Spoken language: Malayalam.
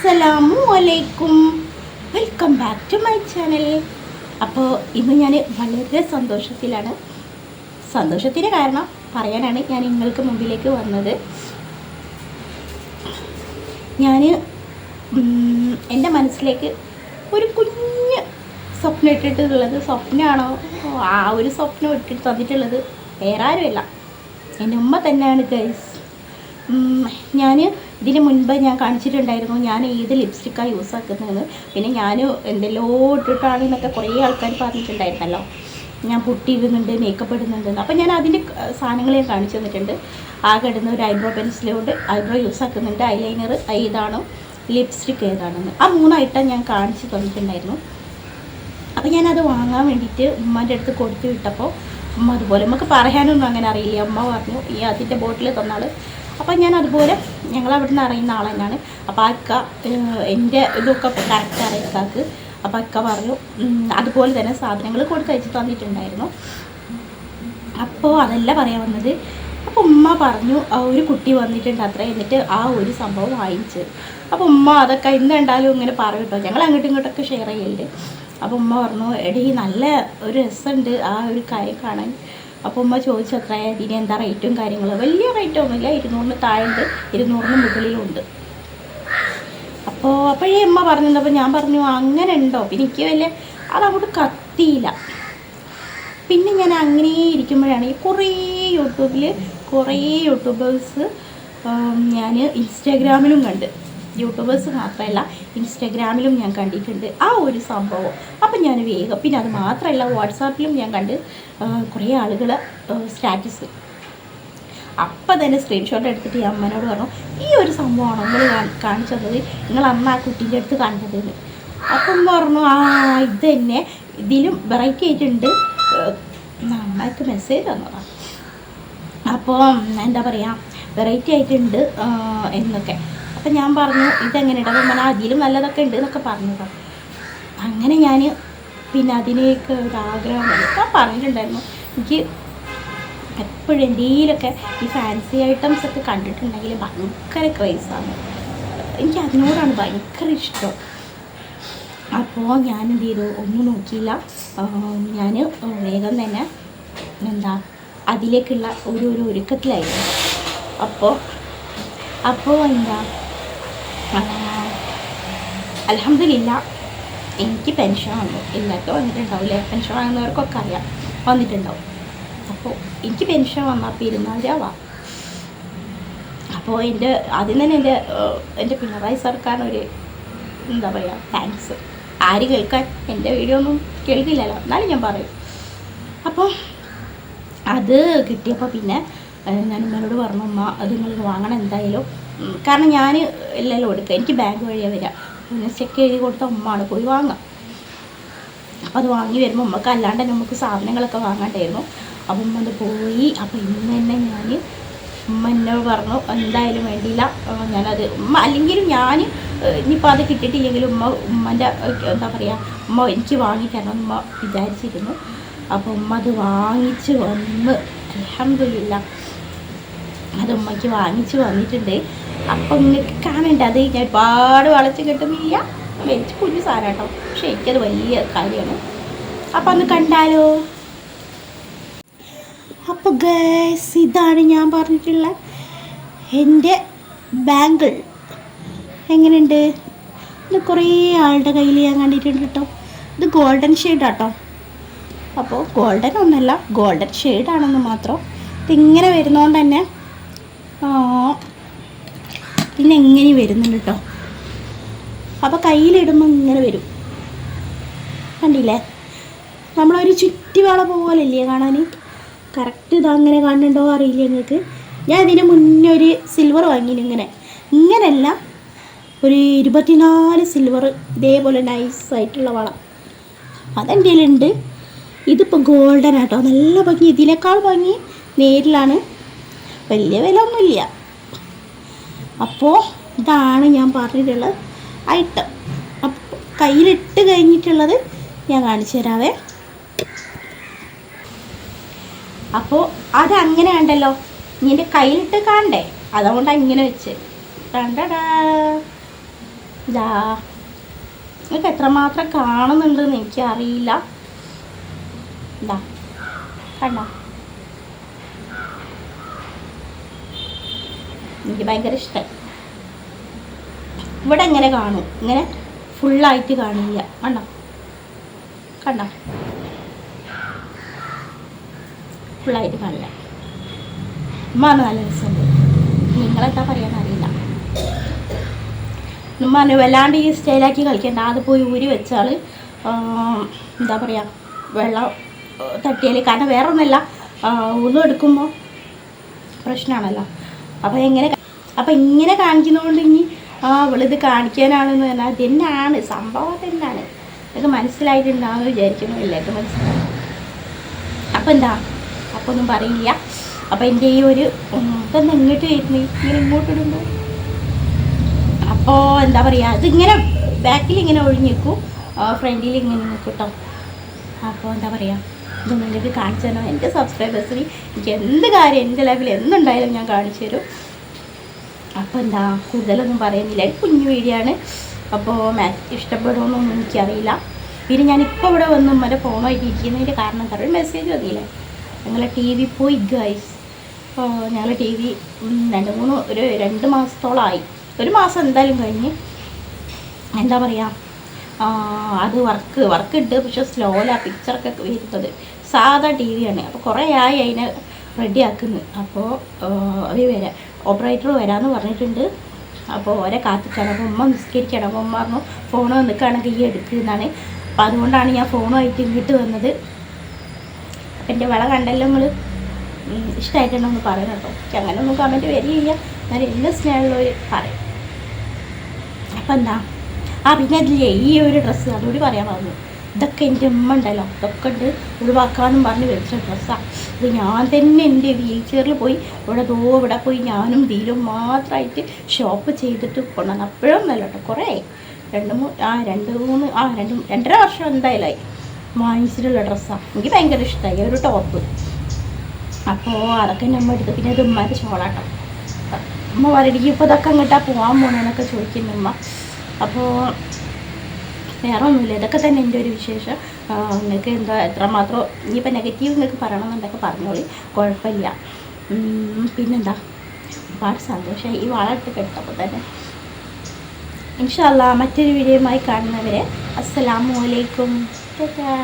അസ്സലാമു അലൈക്കും welcome back to my channel. അപ്പോൾ ഇന്ന് ഞാൻ വളരെ സന്തോഷത്തിലാണ്. സന്തോഷത്തിന് കാരണം പറയാനാണ് ഞാൻ നിങ്ങൾക്ക് മുമ്പിലേക്ക് വന്നത്. ഞാൻ എന്റെ മനസ്സിലേക്ക് ഒരു കുഞ്ഞ് സ്വപ്നം ഇട്ടിട്ടുള്ളത് സ്വപ്നമാണോ ആ ഒരു സ്വപ്നം ഇട്ടിട്ട് തന്നിട്ടുള്ളത് വേറെ ആരുമല്ല. എന്റെ ഉമ്മ തന്നെയാണ് ഗൈസ് ഞാൻ ഇതിന് മുൻപ് ഞാൻ കാണിച്ചിട്ടുണ്ടായിരുന്നു ഞാൻ ഏത് ലിപ്സ്റ്റിക്കാണ് യൂസ് ആക്കുന്നതെന്ന്. പിന്നെ ഞാൻ എന്തെല്ലോ ഇട്ടിട്ടാണ് എന്നൊക്കെ കുറേ ആൾക്കാർ പറഞ്ഞിട്ടുണ്ടായിരുന്നല്ലോ. ഞാൻ പുട്ടി ഇടുന്നുണ്ട് മേക്കപ്പ് ഇടുന്നുണ്ട്. അപ്പോൾ ഞാൻ അതിന്റെ സാധനങ്ങൾ ഞാൻ കാണിച്ചു തന്നിട്ടുണ്ട്. ആകെ ഇടുന്ന ഒരു ഐബ്രോ പെൻസിലുകൊണ്ട് ഐബ്രോ യൂസ് ആക്കുന്നുണ്ട്. ഐലൈനർ ഏതാണോ? ലിപ്സ്റ്റിക് ഏതാണെന്ന്. ആ മൂന്നായിട്ടാണ് ഞാൻ കാണിച്ചു തന്നിട്ടുണ്ടായിരുന്നു. അപ്പോൾ ഞാനത് വാങ്ങാൻ വേണ്ടിയിട്ട് ഉമ്മാന്റെ അടുത്ത് കൊടുത്തു വിട്ടപ്പോൾ ഉമ്മ അതുപോലെ നമുക്ക് പറയാനൊന്നും അങ്ങനെ അറിയില്ല. അമ്മ പറഞ്ഞു ഈ അതിന്റെ ബോട്ടിൽ തന്നാൾ അപ്പോൾ ഞാൻ അതുപോലെ ഞങ്ങൾ അവിടെ നിന്ന് അറിയുന്ന ആൾ തന്നെയാണ്. അപ്പോൾ അക്ക ഇക്ക എന്റെ ഇതൊക്കെ കറക്റ്റ് അറിയിക്കാക്ക് അപ്പോൾ അക്ക പറഞ്ഞു അതുപോലെ തന്നെ സാധനങ്ങൾ കൊടുത്തയച്ച് തന്നിട്ടുണ്ടായിരുന്നു. അപ്പോൾ അതല്ല പറയാൻ വന്നത്. അപ്പോൾ ഉമ്മ പറഞ്ഞു "ആ, ഒരു കുട്ടി വന്നിട്ടുണ്ട് അത്ര എന്നിട്ട് ആ ഒരു സംഭവം വാങ്ങിച്ച്. അപ്പോൾ ഉമ്മ അതൊക്കെ ഇന്നുണ്ടാലും ഇങ്ങനെ പറയും കേട്ടോ. ഞങ്ങൾ അങ്ങോട്ടും ഇങ്ങോട്ടൊക്കെ ഷെയർ ചെയ്യലുണ്ട്. അപ്പോൾ ഉമ്മ പറഞ്ഞു എടീ നല്ല ഒരു രസമുണ്ട് ആ ഒരു കാര്യം കാണാൻ. അപ്പോൾ ഉമ്മ ചോദിച്ചത്ര ഇതിന് എന്താ റേറ്റും കാര്യങ്ങളും? വലിയ റേറ്റ് ഒന്നുമില്ല. ഇരുന്നൂറിന് താഴെയുണ്ട് ഇരുന്നൂറിന് മുകളിലുണ്ട് അപ്പോൾ അപ്പോഴേ ഉമ്മ പറഞ്ഞപ്പോൾ ഞാൻ പറഞ്ഞു അങ്ങനെ ഉണ്ടോ? പിന്നെ എനിക്ക് വലിയ അതങ്ങോട്ട് കത്തിയില്ല. പിന്നെ ഞാൻ അങ്ങനെ ഇരിക്കുമ്പോഴാണ് ഈ കുറേ യൂട്യൂബിൽ കുറേ യൂട്യൂബേഴ്സ് ഞാൻ ഇൻസ്റ്റാഗ്രാമിലും കണ്ട്. യൂട്യൂബേഴ്സ് മാത്രമല്ല ഇൻസ്റ്റാഗ്രാമിലും ഞാൻ കണ്ടിട്ടുണ്ട് ആ ഒരു സംഭവം. അപ്പം ഞാൻ വേഗം പിന്നെ അത് മാത്രമല്ല വാട്സാപ്പിലും ഞാൻ കണ്ട് കുറേ ആളുകൾ സ്റ്റാറ്റസ്. അപ്പം തന്നെ സ്ക്രീൻഷോട്ട് എടുത്തിട്ട് ഈ അമ്മനോട് പറഞ്ഞു ഈ ഒരു സംഭവമാണ് നമ്മൾ കാണിച്ചു തന്നത് നിങ്ങൾ അമ്മ ആ കുട്ടീന്റെ അടുത്ത് കണ്ടതെന്ന്. അപ്പം പറഞ്ഞു ആ ഇത് തന്നെ. ഇതിലും വെറൈറ്റി ആയിട്ടുണ്ട്. നന്നായിട്ട് മെസ്സേജ് തന്നതാണ് അപ്പോൾ എന്താ പറയുക വെറൈറ്റി ആയിട്ടുണ്ട് എന്നൊക്കെ. അപ്പം ഞാൻ പറഞ്ഞു ഇതെങ്ങനെയുണ്ട്? അപ്പം പറഞ്ഞാൽ അതിലും നല്ലതൊക്കെ ഉണ്ട് എന്നൊക്കെ പറഞ്ഞു അങ്ങനെ ഞാൻ പിന്നെ അതിലേക്ക് ഒരു ആഗ്രഹം ഞാൻ പറഞ്ഞിട്ടുണ്ടായിരുന്നു എനിക്ക് എപ്പോഴും എന്തെങ്കിലുമൊക്കെ ഈ ഫാൻസി ഐറ്റംസ് ഒക്കെ കണ്ടിട്ടുണ്ടെങ്കിൽ ഭയങ്കര ക്രൈസാണ് എനിക്ക് അതിനോടാണ് ഭയങ്കര ഇഷ്ടം. അപ്പോൾ ഞാൻ എന്ത് ചെയ്തു ഒന്നും നോക്കിയില്ല. ഞാൻ വേഗം തന്നെ എന്താ അതിലേക്കുള്ള ഒരു ഒരു ഒരുക്കത്തിലായിരുന്നു. അപ്പോൾ അപ്പോൾ എന്താ അലഹമില്ല എനിക്ക് പെൻഷൻ വന്നു എല്ലാവർക്കും വന്നിട്ടുണ്ടാവില്ലേ പെൻഷൻ വാങ്ങുന്നവർക്കൊക്കെ അറിയാം. വന്നിട്ടുണ്ടാവും. അപ്പോൾ എനിക്ക് പെൻഷൻ വന്നാൽ പെരുന്നാളിയാവാം അപ്പോൾ എന്റെ ആദ്യം തന്നെ എന്റെ എന്റെ പിണറായി സർക്കാരിനൊരു എന്താ പറയുക താങ്ക്സ് ആര് കേൾക്കാൻ എന്റെ വീഡിയോ ഒന്നും കേൾക്കില്ലല്ലോ. എന്നാലും ഞാൻ പറയും. അപ്പോൾ അത് കിട്ടിയപ്പോൾ പിന്നെ ഞാൻ ഉമ്മയോട് പറഞ്ഞു ഉമ്മ അത് നിങ്ങൾ വാങ്ങണം എന്തായാലും. കാരണം ഞാൻ എല്ലാം എടുക്കുക എനിക്ക് ബാങ്ക് വഴിയാണ് വരിക. പിന്നെ ചെക്ക് എഴുതി കൊടുത്ത ഉമ്മയാണ് പോയി വാങ്ങാം. അപ്പോൾ അത് വാങ്ങി വരുമ്പോൾ ഉമ്മക്ക് അല്ലാണ്ട് നമുക്ക് സാധനങ്ങളൊക്കെ വാങ്ങാണ്ടായിരുന്നു. അപ്പം ഉമ്മ അത് പോയി. അപ്പോൾ ഇന്ന് തന്നെ ഞാൻ ഉമ്മ എന്നോട് പറഞ്ഞു എന്തായാലും വേണ്ടിയില്ല. ഞാനത് ഉമ്മ അല്ലെങ്കിലും ഞാൻ ഇനിയിപ്പോൾ അത് കിട്ടിയിട്ടില്ലെങ്കിലും ഉമ്മ ഉമ്മന്റെ എന്താ പറയുക ഉമ്മ എനിക്ക് വാങ്ങി തരണം എന്ന് ഉമ്മ വിചാരിച്ചിരുന്നു. അപ്പോൾ ഉമ്മ അത് വാങ്ങിച്ച് വന്ന് അലഹമില്ല അത് ഉമ്മയ്ക്ക് വാങ്ങിച്ചു വന്നിട്ടുണ്ട്. അപ്പം നിങ്ങൾക്ക് കാണണ്ട അത് ഞാൻ ഒരുപാട് വളച്ച് കിട്ടുന്നില്ല. വെച്ച് കുഞ്ഞു സാധനം പക്ഷെ എനിക്കത് വലിയ കാര്യമാണ്. അപ്പം ഒന്ന് കണ്ടാലോ? അപ്പോൾ ഗൈസ് ഇതാണ് ഞാൻ പറഞ്ഞിട്ടുള്ള എന്റെ ബാങ്കിൾ എങ്ങനെയുണ്ട്? ഇത് കുറേ ആളുടെ കയ്യിൽ ഞാൻ കണ്ടിട്ടുണ്ട് കേട്ടോ. ഇത് ഗോൾഡൻ ഷെയ്ഡാട്ടോ അപ്പോൾ ഗോൾഡൻ ഒന്നല്ല ഗോൾഡൻ ഷെയ്ഡാണെന്ന് മാത്രം ഇതിങ്ങനെ വരുന്നതുകൊണ്ട് തന്നെ പിന്നെ എങ്ങനെ വരുന്നുണ്ട് കേട്ടോ അപ്പോൾ കയ്യിലിടുമ്പോൾ ഇങ്ങനെ വരും. കണ്ടില്ലേ? നമ്മളൊരു ചുറ്റിവള പോലെയല്ലേ കാണാൻ കറക്റ്റ് ഇതങ്ങനെ കാണുന്നുണ്ടോ അറിയില്ല നിങ്ങൾക്ക് ഞാൻ ഇതിന് മുന്നേ ഒരു സിൽവർ വാങ്ങി ഇങ്ങനെ. ഇങ്ങനെയല്ല ഒരു ഇരുപത്തിനാല് സിൽവർ ഇതേപോലെ നൈസായിട്ടുള്ള വള. അതെന്റെ ഉണ്ട് ഇതിപ്പോൾ ഗോൾഡൻ ആട്ടോ. നല്ല ഭംഗി. ഇതിനേക്കാൾ ഭംഗി നേരിലാണ്. വലിയ വില ഒന്നുമില്ല അപ്പോൾ ഇതാണ് ഞാൻ പറഞ്ഞിട്ടുള്ളത്. ഐറ്റം അപ്പോൾ കയ്യിലിട്ട് കഴിഞ്ഞിട്ടുള്ളത് ഞാൻ കാണിച്ചു തരാവേ. അപ്പോൾ അതങ്ങനെ ഉണ്ടല്ലോ ഇനി എന്റെ കയ്യിലിട്ട് കാണണ്ടേ? അതുകൊണ്ട് ഇങ്ങനെ വെച്ച്. കണ്ടടാ നിങ്ങൾക്ക് എത്രമാത്രം കാണുന്നുണ്ടെന്ന് എനിക്കറിയില്ല. ഇതാ. കണ്ടോ? എനിക്ക് ഭയങ്കര ഇഷ്ടമായി ഇവിടെ ഇങ്ങനെ കാണും. ഇങ്ങനെ ഫുള്ളായിട്ട് കാണില്ല കണ്ടോ? കണ്ടോ? ഫുള്ളായിട്ട് കാണില്ല ഉമ്മാണ് നല്ല രസമുണ്ട്. നിങ്ങളെന്താ പറയാൻ അറിയില്ല. ഉമ്മാന് വല്ലാണ്ട് ഈ സ്റ്റൈലാക്കി കളിക്കണ്ട. അത് പോയി ഊരി വെച്ചാൽ എന്താ പറയുക വെള്ളം തട്ടിയാൽ കാരണം വേറെ ഒന്നല്ല ഒന്നും എടുക്കുമ്പോൾ പ്രശ്നമാണല്ലോ അപ്പോൾ എങ്ങനെ അപ്പോൾ ഇങ്ങനെ കാണിക്കുന്നതുകൊണ്ട് ഇനി ആ അവളിത് കാണിക്കാനാണെന്ന് പറഞ്ഞാൽ അതെന്നാണ് സംഭവം തന്നെയാണ് ഇതൊക്കെ മനസ്സിലായിട്ടുണ്ടാവുമെന്ന് വിചാരിക്കുന്നു. എല്ലാവർക്കും മനസ്സിലാവും അപ്പോൾ എന്താ? അപ്പോൾ ഒന്നും പറയില്ല അപ്പോൾ എന്റെ ഈ ഒരു ഇപ്പം ഇങ്ങോട്ട് വരുന്നു? ഇങ്ങനെ ഇങ്ങോട്ട് ഇടുമ്പോൾ അപ്പോൾ എന്താ പറയുക അതിങ്ങനെ ബാക്കിൽ ഇങ്ങനെ ഒഴിഞ്ഞിരിക്കും. ഫ്രണ്ടിൽ ഇങ്ങനെ നിൽക്കും കേട്ടോ അപ്പോൾ എന്താ പറയുക ഇത് നിങ്ങൾക്ക് കാണിച്ചു തരണം. എന്റെ സബ്സ്ക്രൈബേഴ്സിന് എനിക്ക് എന്ത് കാര്യം എന്റെ ലൈഫിൽ എന്തുണ്ടായാലും ഞാൻ കാണിച്ചു തരും. അപ്പോൾ എന്താ കൂടുതലൊന്നും പറയുന്നില്ല. കുഞ്ഞു വീഡിയോ ആണ്. അപ്പോൾ മാച്ച് ഇഷ്ടപ്പെടുമെന്നൊന്നും എനിക്കറിയില്ല. പിന്നെ ഞാനിപ്പോൾ ഇവിടെ വന്നും വരെ ഫോണായിട്ട് ഇരിക്കുന്നതിന്റെ കാരണം പറയുക മെസ്സേജ് വന്നില്ലേ? ഞങ്ങളെ ടി വി പോയി ഗൈസ് ഞങ്ങൾ ടി വി രണ്ട് മൂന്ന് ഒരു രണ്ട് മാസത്തോളമായി ഒരു മാസം എന്തായാലും കഴിഞ്ഞ്. എന്താ പറയുക അത് വർക്ക് വർക്ക് ഉണ്ട്. പക്ഷെ സ്ലോയിലാണ് പിക്ചറൊക്കെ വരുന്നത്. സാധാ ടി വിയാണ് അപ്പോൾ കുറേ ആയി അതിനെ റെഡി ആക്കുന്നത് അപ്പോൾ അവർ വരാം. ഓപ്പറേറ്റർ വരാമെന്ന് പറഞ്ഞിട്ടുണ്ട്. അപ്പോൾ ഓരെ കാത്തിക്കണം. അപ്പോൾ ഉമ്മ നിസ്കരിക്കണം. അപ്പോൾ ഉമ്മ പറഞ്ഞു ഫോൺ നിൽക്കുകയാണെങ്കിൽ ഈ എടുക്കുന്നതാണ് അപ്പോൾ അതുകൊണ്ടാണ് ഞാൻ ഫോണുമായിട്ട് ഇങ്ങോട്ട് വന്നത്. അപ്പം എന്റെ വള കണ്ടല്ലോ നിങ്ങൾ ഇഷ്ടമായിട്ടുണ്ടെന്ന് പറയണം കേട്ടോ. എനിക്ക് അങ്ങനെ ഒന്നും കമന്റ് വരികയില്ല. എന്നാലും എല്ലാ സ്നേഹമുള്ളവർ പറയും. അപ്പം എന്താ? ആ പിന്നെ ഈ ഒരു ഡ്രസ്സ് അതുകൂടി പറയാൻ പറഞ്ഞു ഇതൊക്കെ എന്റെ ഉമ്മ ഉണ്ടല്ലോ. ഇതൊക്കെ ഉണ്ട് ഒഴിവാക്കാമെന്നും പറഞ്ഞ് വെച്ച ഡ്രസ്സാണ് ഇത് ഞാൻ തന്നെ എന്റെ വീൽ ചെയറിൽ പോയി ഇവിടെ ദോ ഇവിടെ പോയി ഞാനും വീലും മാത്രമായിട്ട് ഷോപ്പ് ചെയ്തിട്ട് കൊണ്ടുവന്നു നല്ല കേട്ടോ കുറേ രണ്ട് മൂന്ന് ആ രണ്ട് മൂന്ന് ആ രണ്ട് രണ്ടര വർഷം എന്തായാലായി. വാങ്ങിച്ചിട്ടുള്ള ഡ്രസ്സാണ് എനിക്ക് ഭയങ്കര ഇഷ്ടമായി ഒരു ടോപ്പ് അപ്പോൾ അതൊക്കെ നമ്മൾ എടുത്ത്. പിന്നെ ഇത് ഉമ്മന്റെ ഷോളാട്ടോ ഉമ്മ പറയടിക്ക് ഇപ്പോൾ ഇതൊക്കെ അങ്ങോട്ടാണ് പോകാൻ പോകണമെന്നൊക്കെ ചോദിക്കുന്നു ഉമ്മ. അപ്പോൾ വേറെ ഒന്നുമില്ല ഇതൊക്കെ തന്നെ എന്റെ ഒരു വിശേഷം. നിങ്ങൾക്ക് എന്താ എത്രമാത്രം ഇനിയിപ്പോൾ നെഗറ്റീവ് നിങ്ങൾക്ക് പറയണമെന്നുണ്ടൊക്കെ പറഞ്ഞോളി. കുഴപ്പമില്ല. പിന്നെന്താ? ഒരുപാട് സന്തോഷമായി. ഈ വളമിട്ട് കെട്ടപ്പോൾ തന്നെ. ഇൻഷാല്ല മറ്റൊരു വീഡിയോയുമായി കാണുന്നവരെ അസ്സലാമു അലൈക്കും. ടാറ്റാ.